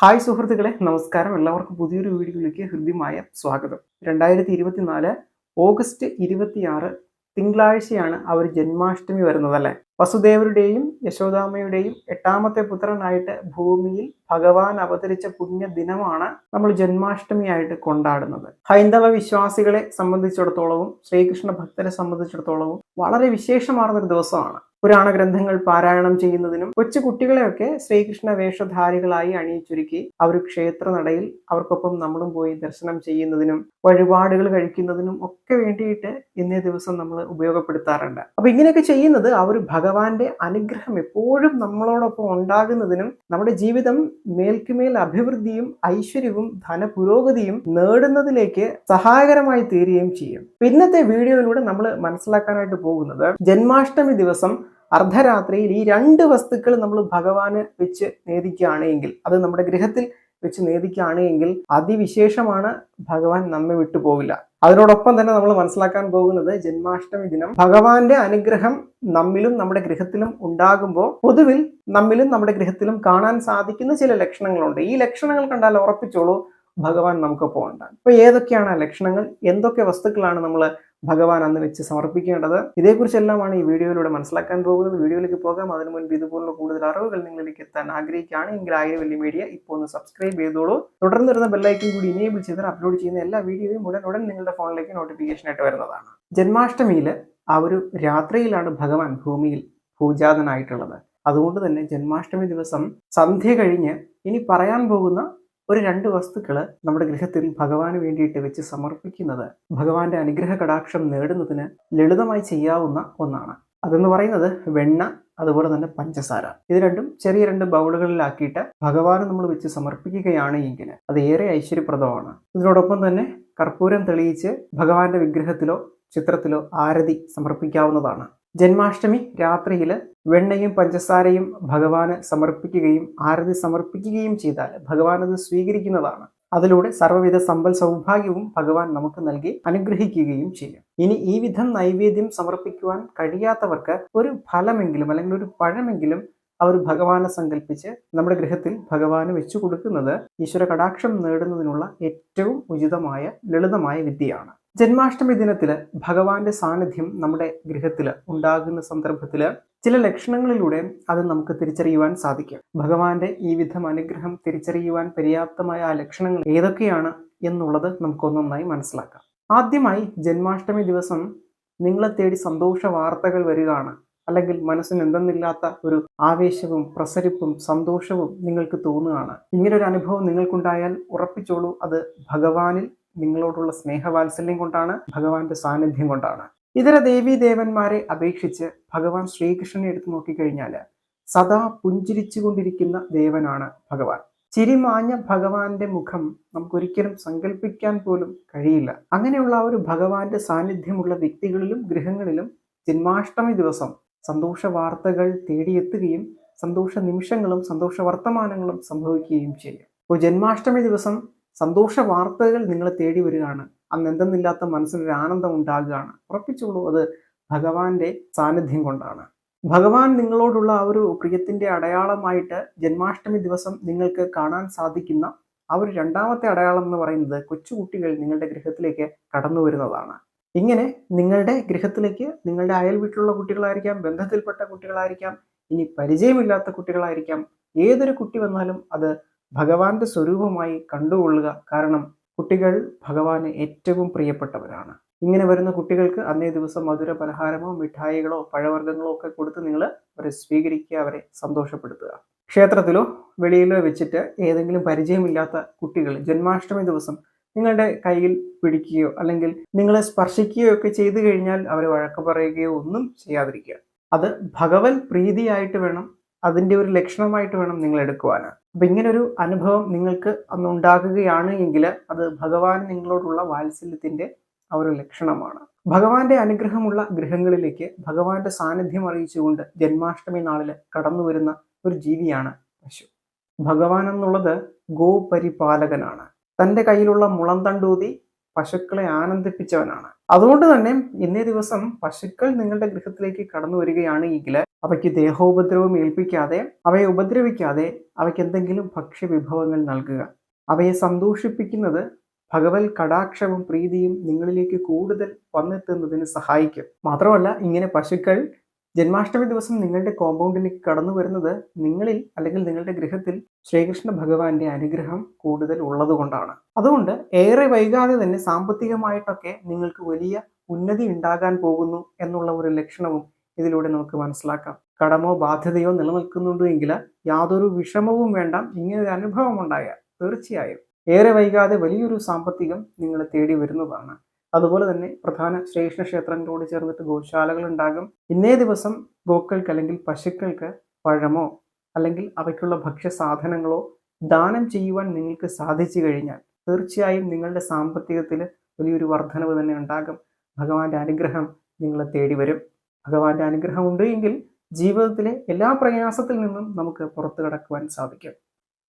Hi സുഹൃത്തുക്കളെ നമസ്കാരം. എല്ലാവർക്കും പുതിയൊരു വീഡിയോയിലേക്ക് ഹൃദ്യമായ സ്വാഗതം. രണ്ടായിരത്തി ഇരുപത്തിനാല് ഓഗസ്റ്റ് ഇരുപത്തിയാറ് തിങ്കളാഴ്ചയാണ് അവർ ജന്മാഷ്ടമി വരുന്നത് അല്ലേ വസുദേവരുടെയും യശോദാമയുടെയും എട്ടാമത്തെ പുത്രനായിട്ട് ഭൂമിയിൽ ഭഗവാൻ അവതരിച്ച പുണ്യ ദിനമാണ് നമ്മൾ ജന്മാഷ്ടമിയായിട്ട് കൊണ്ടാടുന്നത്. ഹൈന്ദവ വിശ്വാസികളെ സംബന്ധിച്ചിടത്തോളവും ശ്രീകൃഷ്ണ ഭക്തരെ സംബന്ധിച്ചിടത്തോളവും വളരെ വിശേഷമാർന്ന ഒരു ദിവസമാണ്. പുരാണ ഗ്രന്ഥങ്ങൾ പാരായണം ചെയ്യുന്നതിനും കൊച്ചു കുട്ടികളെയൊക്കെ ശ്രീകൃഷ്ണ വേഷധാരികളായി അണിയിച്ചൊരുക്കി അവർ ക്ഷേത്ര നടയിൽ അവർക്കൊപ്പം നമ്മളും പോയി ദർശനം ചെയ്യുന്നതിനും വഴിപാടുകൾ കഴിക്കുന്നതിനും ഒക്കെ വേണ്ടിയിട്ട് ഇന്നേ ദിവസം നമ്മൾ ഉപയോഗപ്പെടുത്താറുണ്ട്. അപ്പൊ ഇങ്ങനെയൊക്കെ ചെയ്യുന്നത് ആ ഒരു ഭഗവാന്റെ അനുഗ്രഹം എപ്പോഴും നമ്മളോടൊപ്പം ഉണ്ടാകുന്നതിനും നമ്മുടെ ജീവിതം മേൽക്കുമേൽ അഭിവൃദ്ധിയും ഐശ്വര്യവും ധനപുരോഗതിയും നേടുന്നതിലേക്ക് സഹായകരമായി തീരുകയും ചെയ്യും. ഇന്നത്തെ വീഡിയോയിലൂടെ നമ്മൾ മനസ്സിലാക്കാനായിട്ട് പോകുന്നത് ജന്മാഷ്ടമി ദിവസം അർദ്ധരാത്രിയിൽ ഈ രണ്ട് വസ്തുക്കൾ നമ്മൾ ഭഗവാന് വെച്ച് നേദിക്കുകയാണെങ്കിൽ അത് നമ്മുടെ ഗൃഹത്തിൽ വെച്ച് നേദിക്കുകയാണ് എങ്കിൽ അതിവിശേഷമാണ് ഭഗവാൻ നമ്മെ വിട്ടു പോവില്ല. അതിനോടൊപ്പം തന്നെ നമ്മൾ മനസ്സിലാക്കാൻ പോകുന്നത് ജന്മാഷ്ടമി ദിനം. ഭഗവാന്റെ അനുഗ്രഹം നമ്മിലും നമ്മുടെ ഗൃഹത്തിലും ഉണ്ടാകുമ്പോൾ പൊതുവിൽ നമ്മിലും നമ്മുടെ ഗൃഹത്തിലും കാണാൻ സാധിക്കുന്ന ചില ലക്ഷണങ്ങളുണ്ട്. ഈ ലക്ഷണങ്ങൾ കണ്ടാൽ ഉറപ്പിച്ചോളൂ ഭഗവാൻ നമുക്കൊപ്പം ഉണ്ട് അപ്പൊ ഏതൊക്കെയാണ് ആ ലക്ഷണങ്ങൾ? എന്തൊക്കെ വസ്തുക്കളാണ് നമ്മൾ ഭഗവാൻ അന്ന് വെച്ച് സമർപ്പിക്കേണ്ടത്. ഇതേക്കുറിച്ചെല്ലാമാണ് ഈ വീഡിയോയിലൂടെ മനസ്സിലാക്കാൻ പോകുന്നത്. വീഡിയോയിലേക്ക് പോകാം. അതിനു മുൻപ് ഇതുപോലുള്ള കൂടുതൽ അറിവുകൾ നിങ്ങളിലേക്ക് എത്താൻ ആഗ്രഹിക്കുകയാണ് എങ്കിൽ ആയിരം വലിയ മീഡിയ ഇപ്പോൾ ഒന്ന് സബ്സ്ക്രൈബ് ചെയ്തോളൂ. തുടർന്ന് വരുന്ന ബെല്ലൈക്കൻ കൂടി ഇനേബിൾ ചെയ്താൽ അപ്ലോഡ് ചെയ്യുന്ന എല്ലാ വീഡിയോയും ഉടൻ ഉടൻ നിങ്ങളുടെ ഫോണിലേക്ക് നോട്ടിഫിക്കേഷൻ ആയിട്ട് വരുന്നതാണ്. ജന്മാഷ്ടമിയിൽ ആ ഒരു രാത്രിയിലാണ് ഭഗവാൻ ഭൂമിയിൽ പൂജാതനായിട്ടുള്ളത്. അതുകൊണ്ട് തന്നെ ജന്മാഷ്ടമി ദിവസം സന്ധ്യ കഴിഞ്ഞ് ഇനി പറയാൻ പോകുന്ന ഒരു രണ്ട് വസ്തുക്കൾ നമ്മുടെ ഗൃഹത്തിൽ ഭഗവാന് വേണ്ടിയിട്ട് വെച്ച് സമർപ്പിക്കുന്നത് ഭഗവാന്റെ അനുഗ്രഹ കടാക്ഷം നേടുന്നതിന് ലളിതമായി ചെയ്യാവുന്ന ഒന്നാണ്. അതെന്ന് പറയുന്നത് വെണ്ണ അതുപോലെ തന്നെ പഞ്ചസാര. ഇത് രണ്ടും ചെറിയ രണ്ട് ബൗളുകളിലാക്കിയിട്ട് ഭഗവാന് നമ്മൾ വെച്ച് സമർപ്പിക്കുകയാണ് എങ്കിൽ അത് ഏറെ ഐശ്വര്യപ്രദമാണ്. ഇതിനോടൊപ്പം തന്നെ കർപ്പൂരം തെളിയിച്ച് ഭഗവാന്റെ വിഗ്രഹത്തിലോ ചിത്രത്തിലോ ആരതി സമർപ്പിക്കാവുന്നതാണ്. ജന്മാഷ്ടമി രാത്രിയിൽ വെണ്ണയും പഞ്ചസാരയും ഭഗവാന് സമർപ്പിക്കുകയും ആരതി സമർപ്പിക്കുകയും ചെയ്താൽ ഭഗവാൻ അത് സ്വീകരിക്കുന്നതാണ്. അതിലൂടെ സർവവിധ സമ്പൽ സൗഭാഗ്യവും ഭഗവാൻ നമുക്ക് നൽകി അനുഗ്രഹിക്കുകയും ചെയ്യും. ഇനി ഈ വിധം നൈവേദ്യം സമർപ്പിക്കുവാൻ കഴിയാത്തവർക്ക് ഒരു ഫലമെങ്കിലും അല്ലെങ്കിൽ ഒരു പഴമെങ്കിലും അവർ ഭഗവാനെ സങ്കല്പിച്ച് നമ്മുടെ ഗൃഹത്തിൽ ഭഗവാന് വെച്ചു കൊടുക്കുന്നത് ഈശ്വര കടാക്ഷം നേടുന്നതിനുള്ള ഏറ്റവും ഉചിതമായ ലളിതമായ വിദ്യയാണ്. ജന്മാഷ്ടമി ദിനത്തിൽ ഭഗവാന്റെ സാന്നിധ്യം നമ്മുടെ ഗൃഹത്തിൽ ഉണ്ടാകുന്ന സന്ദർഭത്തിൽ ചില ലക്ഷണങ്ങളിലൂടെ അത് നമുക്ക് തിരിച്ചറിയുവാൻ സാധിക്കും. ഭഗവാന്റെ ഈ വിധം അനുഗ്രഹം തിരിച്ചറിയുവാൻ പര്യാപ്തമായ ആ ലക്ഷണങ്ങൾ ഏതൊക്കെയാണ് എന്നുള്ളത് നമുക്കൊന്നൊന്നായി മനസ്സിലാക്കാം. ആദ്യമായി ജന്മാഷ്ടമി ദിവസം നിങ്ങളെ തേടി സന്തോഷ വാർത്തകൾ വരികയാണ്. അല്ലെങ്കിൽ മനസ്സിന് എന്തെന്നില്ലാത്ത ഒരു ആവേശവും പ്രസരിപ്പും സന്തോഷവും നിങ്ങൾക്ക് തോന്നുകയാണ്. ഇങ്ങനൊരു അനുഭവം നിങ്ങൾക്കുണ്ടായാൽ ഉറപ്പിച്ചോളൂ. അത് ഭഗവാനിൽ നിങ്ങളോടുള്ള സ്നേഹവാത്സല്യം കൊണ്ടാണ് ഭഗവാന്റെ സാന്നിധ്യം കൊണ്ടാണ്. ഇതര ദേവീ ദേവന്മാരെ അപേക്ഷിച്ച് ഭഗവാൻ ശ്രീകൃഷ്ണനെ എടുത്തു നോക്കിക്കഴിഞ്ഞാൽ സദാ പുഞ്ചിരിച്ചുകൊണ്ടിരിക്കുന്ന ദേവനാണ് ഭഗവാൻ. ചിരിമാഞ്ഞ ഭഗവാന്റെ മുഖം നമുക്കൊരിക്കലും സങ്കല്പിക്കാൻ പോലും കഴിയില്ല. അങ്ങനെയുള്ള ഒരു ഭഗവാന്റെ സാന്നിധ്യമുള്ള വ്യക്തികളിലും ഗൃഹങ്ങളിലും ജന്മാഷ്ടമി ദിവസം സന്തോഷ വാർത്തകൾ തേടിയെത്തുകയും സന്തോഷ നിമിഷങ്ങളും സന്തോഷ വർത്തമാനങ്ങളും സംഭവിക്കുകയും ചെയ്യും. അപ്പോൾ ജന്മാഷ്ടമി ദിവസം സന്തോഷ വാർത്തകൾ നിങ്ങളെ തേടി വരികയാണ്. അന്ന് എന്തെന്നില്ലാത്ത മനസ്സിനൊരു ആനന്ദം ഉണ്ടാകുകയാണ്. ഉറപ്പിച്ചോളൂ അത് ഭഗവാന്റെ സാന്നിധ്യം കൊണ്ടാണ്. ഭഗവാൻ നിങ്ങളോടുള്ള ആ ഒരു പ്രിയത്തിന്റെ അടയാളമായിട്ട് ജന്മാഷ്ടമി ദിവസം നിങ്ങൾക്ക് കാണാൻ സാധിക്കുന്ന ആ ഒരു രണ്ടാമത്തെ അടയാളം എന്ന് പറയുന്നത് കൊച്ചുകുട്ടികൾ നിങ്ങളുടെ ഗൃഹത്തിലേക്ക് കടന്നു വരുന്നതാണ്. ഇങ്ങനെ നിങ്ങളുടെ ഗൃഹത്തിലേക്ക് നിങ്ങളുടെ അയൽ വീട്ടിലുള്ള കുട്ടികളായിരിക്കാം ബന്ധത്തിൽപ്പെട്ട കുട്ടികളായിരിക്കാം ഇനി പരിചയമില്ലാത്ത കുട്ടികളായിരിക്കാം ഏതൊരു കുട്ടി വന്നാലും അത് ഭഗവാന്റെ സ്വരൂപമായി കണ്ടുകൊള്ളുക. കാരണം കുട്ടികൾ ഭഗവാന് ഏറ്റവും പ്രിയപ്പെട്ടവരാണ്. ഇങ്ങനെ വരുന്ന കുട്ടികൾക്ക് അന്നേ ദിവസം മധുര പലഹാരമോ മിഠായികളോ പഴവർഗങ്ങളോ ഒക്കെ കൊടുത്ത് നിങ്ങൾ അവരെ സ്വീകരിക്കുക അവരെ സന്തോഷപ്പെടുത്തുക. ക്ഷേത്രത്തിലോ വെളിയിലോ വെച്ചിട്ട് ഏതെങ്കിലും പരിചയമില്ലാത്ത കുട്ടികൾ ജന്മാഷ്ടമി ദിവസം നിങ്ങളുടെ കയ്യിൽ പിടിക്കുകയോ അല്ലെങ്കിൽ നിങ്ങളെ സ്പർശിക്കുകയോ ഒക്കെ ചെയ്തു കഴിഞ്ഞാൽ അവരെ വഴക്ക് പറയുകയോ ഒന്നും ചെയ്യാതിരിക്കുക. അത് ഭഗവത് പ്രീതിയായിട്ട് വേണം അതിന്റെ ഒരു ലക്ഷണമായിട്ട് വേണം നിങ്ങൾ എടുക്കുവാൻ. അപ്പം ഇങ്ങനൊരു അനുഭവം നിങ്ങൾക്ക് അന്ന് ഉണ്ടാകുകയാണ് എങ്കിൽ അത് ഭഗവാൻ നിങ്ങളോടുള്ള വാത്സല്യത്തിന്റെ ആ ഒരു ലക്ഷണമാണ്. ഭഗവാന്റെ അനുഗ്രഹമുള്ള ഗൃഹങ്ങളിലേക്ക് ഭഗവാന്റെ സാന്നിധ്യം അറിയിച്ചുകൊണ്ട് ജന്മാഷ്ടമി നാളിൽ കടന്നു വരുന്ന ഒരു ജീവിയാണ് പശു. ഭഗവാൻ എന്നുള്ളത് ഗോപരിപാലകനാണ്. തന്റെ കയ്യിലുള്ള മുളം തണ്ടൂതി പശുക്കളെ ആനന്ദിപ്പിച്ചവനാണ്. അതുകൊണ്ട് തന്നെ ഇന്നേ ദിവസം പശുക്കൾ നിങ്ങളുടെ ഗൃഹത്തിലേക്ക് കടന്നു വരികയാണ് എങ്കിൽ അവയ്ക്ക് ദേഹോപദ്രവം ഏൽപ്പിക്കാതെ അവയെ ഉപദ്രവിക്കാതെ അവയ്ക്ക് എന്തെങ്കിലും ഭക്ഷ്യവിഭവങ്ങൾ നൽകുക. അവയെ സന്തോഷിപ്പിക്കുന്നത് ഭഗവത് കടാക്ഷവും പ്രീതിയും നിങ്ങളിലേക്ക് കൂടുതൽ വന്നെത്തുന്നതിന് സഹായിക്കും. മാത്രമല്ല ഇങ്ങനെ പശുക്കൾ ജന്മാഷ്ടമി ദിവസം നിങ്ങളുടെ കോമ്പൗണ്ടിലേക്ക് കടന്നു വരുന്നത് നിങ്ങളിൽ അല്ലെങ്കിൽ നിങ്ങളുടെ ഗൃഹത്തിൽ ശ്രീകൃഷ്ണ ഭഗവാന്റെ അനുഗ്രഹം കൂടുതൽ ഉള്ളതുകൊണ്ടാണ്. അതുകൊണ്ട് ഏറെ വൈകാതെ തന്നെ സാമ്പത്തികമായിട്ടൊക്കെ നിങ്ങൾക്ക് വലിയ ഉന്നതി ഉണ്ടാകാൻ പോകുന്നു എന്നുള്ള ഒരു ലക്ഷണവും ഇതിലൂടെ നമുക്ക് മനസ്സിലാക്കാം. കടമോ ബാധ്യതയോ നിലനിൽക്കുന്നുണ്ടോ എങ്കിൽ യാതൊരു വിഷമവും വേണ്ട. ഇങ്ങനൊരു അനുഭവം ഉണ്ടായാൽ തീർച്ചയായും. ഏറെ വൈകാതെ വലിയൊരു സാമ്പത്തികം നിങ്ങളെ തേടി വരുന്നതാണ്. അതുപോലെ തന്നെ പ്രധാന ശ്രീകൃഷ്ണ ക്ഷേത്രങ്ങളോട് ചേർന്നിട്ട് ഗോശാലകൾ ഉണ്ടാകും. ഇന്നേ ദിവസം ഗോക്കൾക്ക് അല്ലെങ്കിൽ പശുക്കൾക്ക് പഴമോ അല്ലെങ്കിൽ അവയ്ക്കുള്ള ഭക്ഷ്യ സാധനങ്ങളോ ദാനം ചെയ്യുവാൻ നിങ്ങൾക്ക് സാധിച്ചു കഴിഞ്ഞാൽ തീർച്ചയായും നിങ്ങളുടെ സാമ്പത്തികത്തിൽ വലിയൊരു വർധനവ് തന്നെ ഉണ്ടാകും. ഭഗവാന്റെ അനുഗ്രഹം നിങ്ങളെ തേടി വരും. ഭഗവാന്റെ അനുഗ്രഹം ഉണ്ട് എങ്കിൽ ജീവിതത്തിലെ എല്ലാ പ്രയാസത്തിൽ നിന്നും നമുക്ക് പുറത്തു കടക്കുവാൻ സാധിക്കും.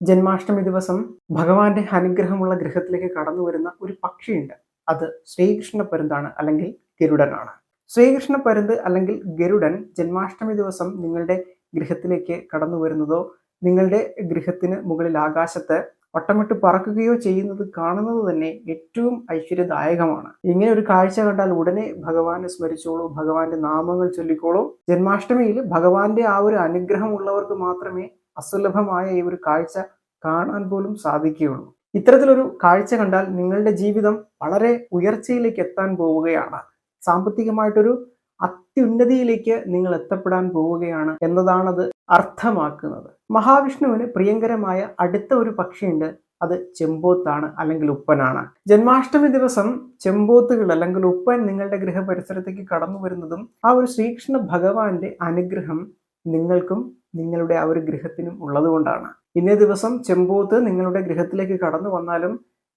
ജന്മാഷ്ടമി ദിവസം ഭഗവാന്റെ അനുഗ്രഹമുള്ള ഗൃഹത്തിലേക്ക് കടന്നു വരുന്ന ഒരു പക്ഷിയുണ്ട്. അത് ശ്രീകൃഷ്ണ പരുന്താണ് അല്ലെങ്കിൽ ഗരുഡനാണ്. ശ്രീകൃഷ്ണ പരുന്ത് അല്ലെങ്കിൽ ഗരുഡൻ ജന്മാഷ്ടമി ദിവസം നിങ്ങളുടെ ഗൃഹത്തിലേക്ക് കടന്നു വരുന്നതോ നിങ്ങളുടെ ഗൃഹത്തിന് മുകളിൽ ആകാശത്ത് വട്ടമിട്ട് പറക്കുകയോ ചെയ്യുന്നത് കാണുന്നത് തന്നെ ഏറ്റവും ഐശ്വര്യദായകമാണ്. ഇങ്ങനെ ഒരു കാഴ്ച കണ്ടാൽ ഉടനെ ഭഗവാനെ സ്മരിച്ചോളൂ ഭഗവാന്റെ നാമങ്ങൾ ചൊല്ലിക്കോളൂ. ജന്മാഷ്ടമിയിൽ ഭഗവാന്റെ ആ ഒരു അനുഗ്രഹം ഉള്ളവർക്ക് മാത്രമേ അസുലഭമായ ഈ ഒരു കാഴ്ച കാണാൻ പോലും സാധിക്കുകയുള്ളൂ. ഇത്തരത്തിലൊരു കാഴ്ച കണ്ടാൽ നിങ്ങളുടെ ജീവിതം വളരെ ഉയർച്ചയിലേക്ക് എത്താൻ പോവുകയാണ്. സാമ്പത്തികമായിട്ടൊരു അത്യുന്നതിയിലേക്ക് നിങ്ങൾ എത്തപ്പെടാൻ പോവുകയാണ് എന്നതാണത് അർത്ഥമാക്കുന്നത്. മഹാവിഷ്ണുവിന് പ്രിയങ്കരമായ അടുത്ത ഒരു പക്ഷിയുണ്ട്. അത് ചെമ്പോത്താണ് അല്ലെങ്കിൽ ഉപ്പനാണ്. ജന്മാഷ്ടമി ദിവസം ചെമ്പോത്തുകൾ അല്ലെങ്കിൽ ഉപ്പൻ നിങ്ങളുടെ ഗൃഹപരിസരത്തേക്ക് കടന്നു വരുന്നതും ആ ഒരു ശ്രീകൃഷ്ണ ഭഗവാന്റെ അനുഗ്രഹം നിങ്ങൾക്കും നിങ്ങളുടെ ആ ഒരു ഗൃഹത്തിനും ഉള്ളതുകൊണ്ടാണ്. ഇന്നേ ദിവസം ചെമ്പോത്ത് നിങ്ങളുടെ ഗൃഹത്തിലേക്ക് കടന്നു വന്നാലും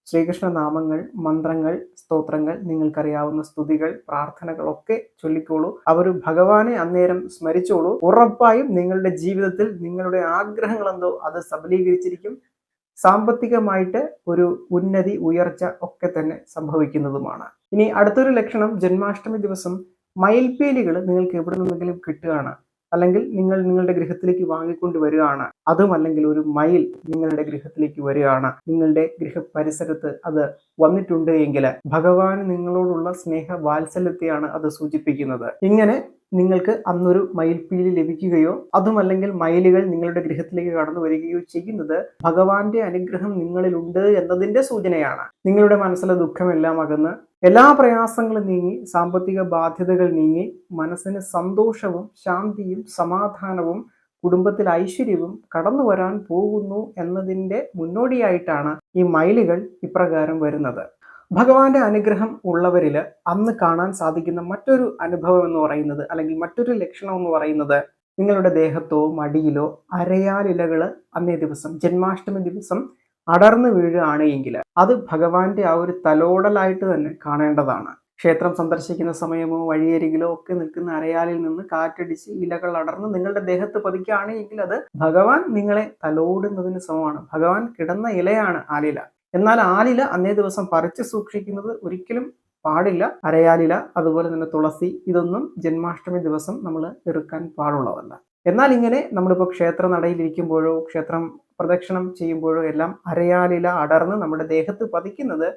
ശ്രീകൃഷ്ണ നാമങ്ങൾ മന്ത്രങ്ങൾ സ്തോത്രങ്ങൾ നിങ്ങൾക്കറിയാവുന്ന സ്തുതികൾ പ്രാർത്ഥനകളൊക്കെ ചൊല്ലിക്കോളൂ. അവർ ഭഗവാനെ അന്നേരം സ്മരിച്ചോളൂ. ഉറപ്പായും നിങ്ങളുടെ ജീവിതത്തിൽ നിങ്ങളുടെ ആഗ്രഹങ്ങൾ എന്തോ അത് സബലീകരിച്ചിരിക്കും. സാമ്പത്തികമായിട്ട് ഒരു ഉന്നതി ഉയർച്ച ഒക്കെ തന്നെ സംഭവിക്കുന്നതുമാണ്. ഇനി അടുത്തൊരു ലക്ഷണം ജന്മാഷ്ടമി ദിവസം മയിൽപ്പീലികൾ നിങ്ങൾക്ക് എവിടെ നിന്നെങ്കിലും കിട്ടുകയാണ്. അല്ലെങ്കിൽ നിങ്ങൾ നിങ്ങളുടെ ഗൃഹത്തിലേക്ക് വാങ്ങിക്കൊണ്ട് വരികയാണ്. അതും അല്ലെങ്കിൽ ഒരു മയിൽ നിങ്ങളുടെ ഗൃഹത്തിലേക്ക് വരികയാണ്. നിങ്ങളുടെ ഗൃഹ പരിസരത്ത് അത് വന്നിട്ടുണ്ട് എങ്കിൽ ഭഗവാൻ നിങ്ങളോടുള്ള സ്നേഹ വാത്സല്യത്തെയാണ് അത് സൂചിപ്പിക്കുന്നത്. ഇങ്ങനെ നിങ്ങൾക്ക് അന്നൊരു മയിൽപ്പീലി ലഭിക്കുകയോ അതുമല്ലെങ്കിൽ മയിലുകൾ നിങ്ങളുടെ ഗൃഹത്തിലേക്ക് കടന്നു വരികയോ ചെയ്യുന്നത് ഭഗവാന്റെ അനുഗ്രഹം നിങ്ങളിലുണ്ട് എന്നതിന്റെ സൂചനയാണ്. നിങ്ങളുടെ മനസ്സിലെ ദുഃഖമെല്ലാം അകന്ന് എല്ലാ പ്രയാസങ്ങളും നീങ്ങി സാമ്പത്തിക ബാധ്യതകൾ നീങ്ങി മനസ്സിന് സന്തോഷവും ശാന്തിയും സമാധാനവും കുടുംബത്തിൽ ഐശ്വര്യവും കടന്നു വരാൻ പോകുന്നു എന്നതിന്റെ മുന്നോടിയായിട്ടാണ് ഈ മയിലുകൾ ഇപ്രകാരം വരുന്നത്. ഭഗവാന്റെ അനുഗ്രഹം ഉള്ളവരിൽ അന്ന് കാണാൻ സാധിക്കുന്ന മറ്റൊരു അനുഭവം എന്ന് പറയുന്നത് അല്ലെങ്കിൽ മറ്റൊരു ലക്ഷണം എന്ന് പറയുന്നത് നിങ്ങളുടെ ദേഹത്തോ മടിയിലോ അരയാലിലകൾ അന്നേ ദിവസം ജന്മാഷ്ടമി ദിവസം അടർന്നു വീഴുകയാണ് എങ്കിൽ അത് ഭഗവാന്റെ ആ ഒരു തലോടലായിട്ട് തന്നെ കാണേണ്ടതാണ്. ക്ഷേത്രം സന്ദർശിക്കുന്ന സമയമോ വഴിയരികിലോ ഒക്കെ നിൽക്കുന്ന അരയാലിൽ നിന്ന് കാറ്റടിച്ച് ഇലകൾ അടർന്ന് നിങ്ങളുടെ ദേഹത്ത് പതിക്കുകയാണ് എങ്കിൽ അത് ഭഗവാൻ നിങ്ങളെ തലോടുന്നതിന് സമമാണ്. ഭഗവാൻ കിടന്ന ഇലയാണ് ആലില എന്നാൽ ആലില അന്നേ ദിവസം പറിച്ചു സൂക്ഷിക്കുന്നത് ഒരിക്കലും പാടില്ല അരയാലില അതുപോലെ തന്നെ തുളസി ഇതൊന്നും ജന്മാഷ്ടമി ദിവസം നമ്മൾ എടുക്കാൻ പാടുള്ളതല്ല. എന്നാൽ ഇങ്ങനെ നമ്മളിപ്പോൾ ക്ഷേത്ര നടയിലിരിക്കുമ്പോഴോ ക്ഷേത്രം പ്രദക്ഷിണം ചെയ്യുമ്പോഴോ എല്ലാം അരയാലില അടർന്ന് നമ്മുടെ ദേഹത്ത് പതിക്കുന്നത്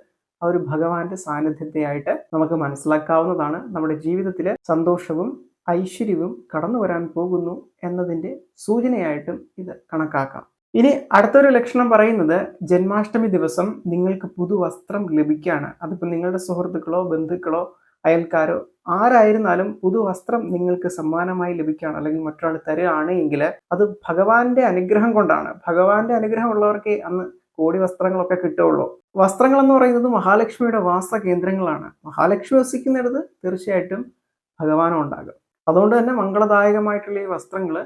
ആ ഒരു ഭഗവാന്റെ സാന്നിധ്യത്തെയായിട്ട് നമുക്ക് മനസ്സിലാക്കാവുന്നതാണ്. നമ്മുടെ ജീവിതത്തിലെ സന്തോഷവും ഐശ്വര്യവും കടന്നു വരാൻ പോകുന്നു എന്നതിന്റെ സൂചനയായിട്ടും ഇത് കണക്കാക്കാം. ഇനി അടുത്തൊരു ലക്ഷണം പറയുന്നത് ജന്മാഷ്ടമി ദിവസം നിങ്ങൾക്ക് പുതുവസ്ത്രം ലഭിക്കുകയാണ് അതിപ്പോൾ നിങ്ങളുടെ സുഹൃത്തുക്കളോ ബന്ധുക്കളോ അയൽക്കാരോ ആരായിരുന്നാലും പുതുവസ്ത്രം നിങ്ങൾക്ക് സമ്മാനമായി ലഭിക്കുകയാണ്. അല്ലെങ്കിൽ മറ്റൊരാൾ തരുകയാണ് എങ്കിൽ അത് ഭഗവാന്റെ അനുഗ്രഹം കൊണ്ടാണ്. ഭഗവാന്റെ അനുഗ്രഹം ഉള്ളവർക്ക് അന്ന് കോടി വസ്ത്രങ്ങളൊക്കെ കിട്ടുള്ളൂ വസ്ത്രങ്ങൾ എന്ന് പറയുന്നത് മഹാലക്ഷ്മിയുടെ വാസ കേന്ദ്രങ്ങളാണ്. മഹാലക്ഷ്മി വസിക്കുന്നിടത്ത് തീർച്ചയായിട്ടും ഭഗവാനും ഉണ്ടാകും. അതുകൊണ്ട് തന്നെ മംഗളദായകമായിട്ടുള്ള ഈ വസ്ത്രങ്ങൾ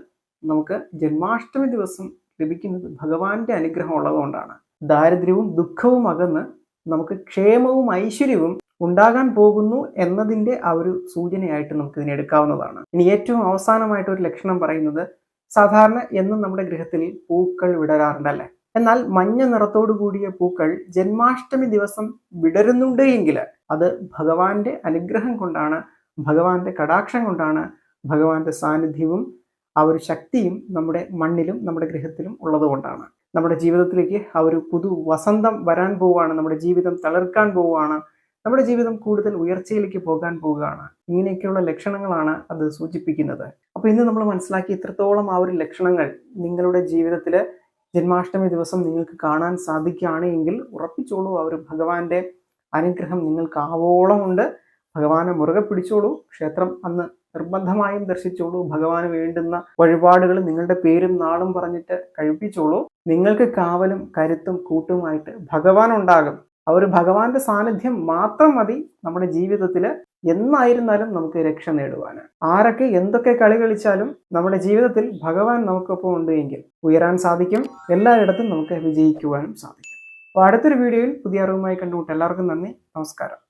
നമുക്ക് ജന്മാഷ്ടമി ദിവസം ലഭിക്കുന്നത് ഭഗവാന്റെ അനുഗ്രഹം ഉള്ളതുകൊണ്ടാണ്. ദാരിദ്ര്യവും ദുഃഖവും അകന്ന് നമുക്ക് ക്ഷേമവും ഐശ്വര്യവും ഉണ്ടാകാൻ പോകുന്നു എന്നതിന്റെ ആ ഒരു സൂചനയായിട്ട് നമുക്ക് ഇതിനെ എടുക്കാവുന്നതാണ്. ഇനി ഏറ്റവും അവസാനമായിട്ട് ഒരു ലക്ഷണം പറയുന്നത് സാധാരണ എന്നും നമ്മുടെ ഗൃഹത്തിൽ പൂക്കൾ വിടരാറുണ്ടല്ലേ? എന്നാൽ മഞ്ഞ നിറത്തോടു കൂടിയ പൂക്കൾ ജന്മാഷ്ടമി ദിവസം വിടരുന്നുണ്ട് എങ്കിൽ അത് ഭഗവാന്റെ അനുഗ്രഹം കൊണ്ടാണ് ഭഗവാന്റെ കടാക്ഷം കൊണ്ടാണ് ഭഗവാന്റെ സാന്നിധ്യവും ആ ഒരു ശക്തിയും നമ്മുടെ മണ്ണിലും നമ്മുടെ ഗൃഹത്തിലും ഉള്ളതുകൊണ്ടാണ്. നമ്മുടെ ജീവിതത്തിലേക്ക് ആ ഒരു പുതു വസന്തം വരാൻ പോവുകയാണ് നമ്മുടെ ജീവിതം തളർക്കാൻ പോവുകയാണ് നമ്മുടെ ജീവിതം കൂടുതൽ ഉയർച്ചയിലേക്ക് പോകാൻ പോവുകയാണ്. ഇങ്ങനെയൊക്കെയുള്ള ലക്ഷണങ്ങളാണ് അത് സൂചിപ്പിക്കുന്നത്. അപ്പോൾ ഇന്ന് നമ്മൾ മനസ്സിലാക്കി ഇത്രത്തോളം ആ ഒരു ലക്ഷണങ്ങൾ നിങ്ങളുടെ ജീവിതത്തിൽ ജന്മാഷ്ടമി ദിവസം നിങ്ങൾക്ക് കാണാൻ സാധിക്കുകയാണ് എങ്കിൽ ഉറപ്പിച്ചോളൂ ആ ഒരു ഭഗവാന്റെ അനുഗ്രഹം നിങ്ങൾക്ക് ആവോളം ഉണ്ട് ഭഗവാനെ മുറുകെ പിടിച്ചോളൂ. ക്ഷേത്രം അന്ന് നിർബന്ധമായും ദർശിച്ചോളൂ. ഭഗവാന് വേണ്ടുന്ന വഴിപാടുകൾ നിങ്ങളുടെ പേരും നാളും പറഞ്ഞിട്ട് കഴിപ്പിച്ചോളൂ. നിങ്ങൾക്ക് കാവലും കരുത്തും കൂട്ടുമായിട്ട് ഭഗവാൻ ഉണ്ടാകും. ആ ഒരു ഭഗവാന്റെ സാന്നിധ്യം മാത്രം മതി നമ്മുടെ ജീവിതത്തിൽ എന്നായിരുന്നാലും നമുക്ക് രക്ഷ നേടുവാൻ ആരൊക്കെ എന്തൊക്കെ കളി കളിച്ചാലും നമ്മുടെ ജീവിതത്തിൽ ഭഗവാൻ നമുക്കൊപ്പം ഉണ്ട് എങ്കിൽ ഉയരാൻ സാധിക്കും. എല്ലായിടത്തും നമുക്ക് വിജയിക്കുവാനും സാധിക്കും. അപ്പോൾ അടുത്തൊരു വീഡിയോയിൽ പുതിയ അറിവുമായി കണ്ടുമുട്ട് എല്ലാവർക്കും നന്ദി. നമസ്കാരം.